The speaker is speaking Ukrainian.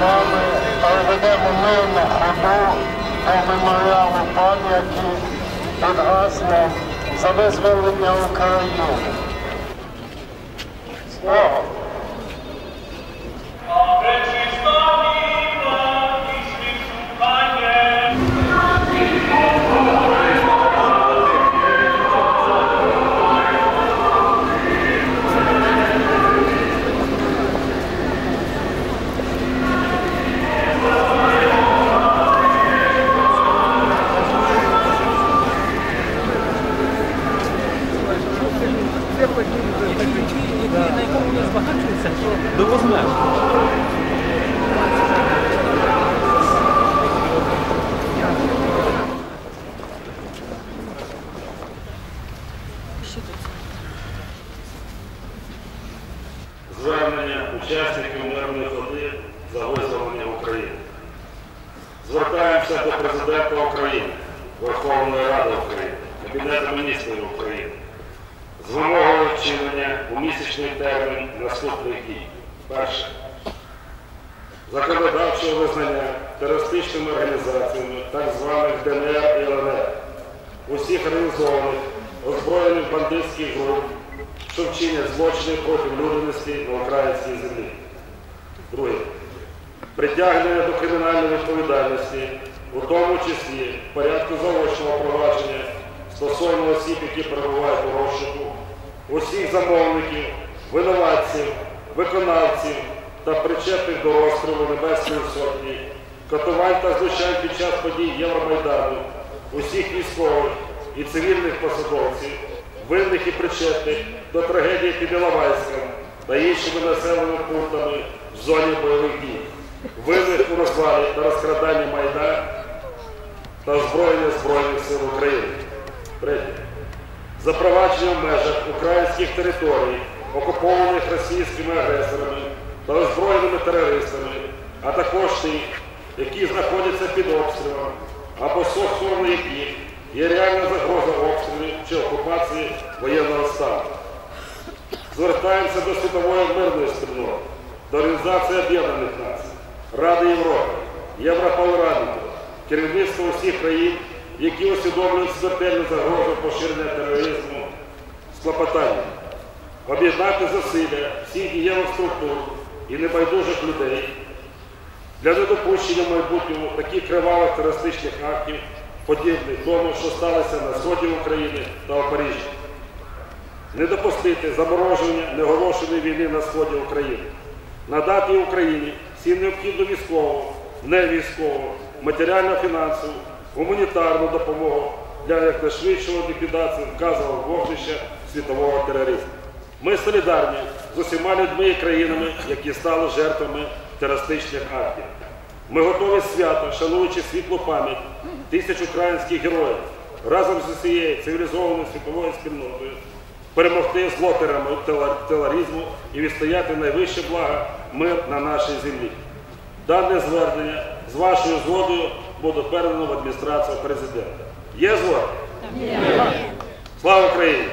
вами проведемо мирну ходу до меморіалу пам'яті під гаслом за визволення України. Слава! На якому вони збагачуються, до звернення учасників мирної ходи за визволення України. Звертаємося до Президента України, Верховної Ради України, Кабінету міністрів України з вимогою вчинення у місячний термін наступних дій. Перше. Законодавчого визнання терористичними організаціями так званих ДНР і ЛНР усіх організованих озброєних бандитських груп, що вчинять злочини проти людяності на українській землі. Друге. Притягнення до кримінальної відповідальності, у тому числі в порядку заочного провадження стосовно осіб, які перебувають у розшуку, усіх замовників, винуватців, виконавців та причетних до розстрілу Небесної Сотні, катувань та знущань під час подій Євромайдану, усіх військових і цивільних посадовців, винних і причетних до трагедії під Іловайськом та іншими населеними пунктами в зоні бойових дій, винних у розвалі та розкраданні майна та озброєння Збройних сил України. Третє. Запровадження в межах українських територій, окупованих російськими агресорами та озброєними терористами, а також тих, які знаходяться під обстрілом, або стосовно яких є реальна загроза обстрілів чи окупації воєнного стану. Звертаємося до світової мирної спільноти, до Організації Об'єднаних Націй, Ради Європи, Європарламенту, керівництва усіх країн, які усвідомлюють смертельну загрозу поширення тероризму з клопотанням. Об'єднати зусилля всіх дієвих структур і небайдужих людей для недопущення в майбутньому таких кривавих терористичних актів, подібних тому, що сталося на сході України та у Парижі. Не допустити замороження неоголошеної війни на сході України, надати Україні всі необхідну військову, невійськову, матеріально-фінансову, гуманітарну допомогу для якнайшвидшого ліквідації вказаного вогнища світового тероризму. Ми солідарні з усіма людьми і країнами, які стали жертвами терористичних актів. Ми готові свято, шануючи світлу пам'ять тисяч українських героїв, разом з усією цивілізованою світовою спільнотою перемогти зло тероризму і відстояти найвище благо мир на нашій землі. Дане звернення з вашою згодою буде передано в адміністрацію президента. Є згода? Слава Україні!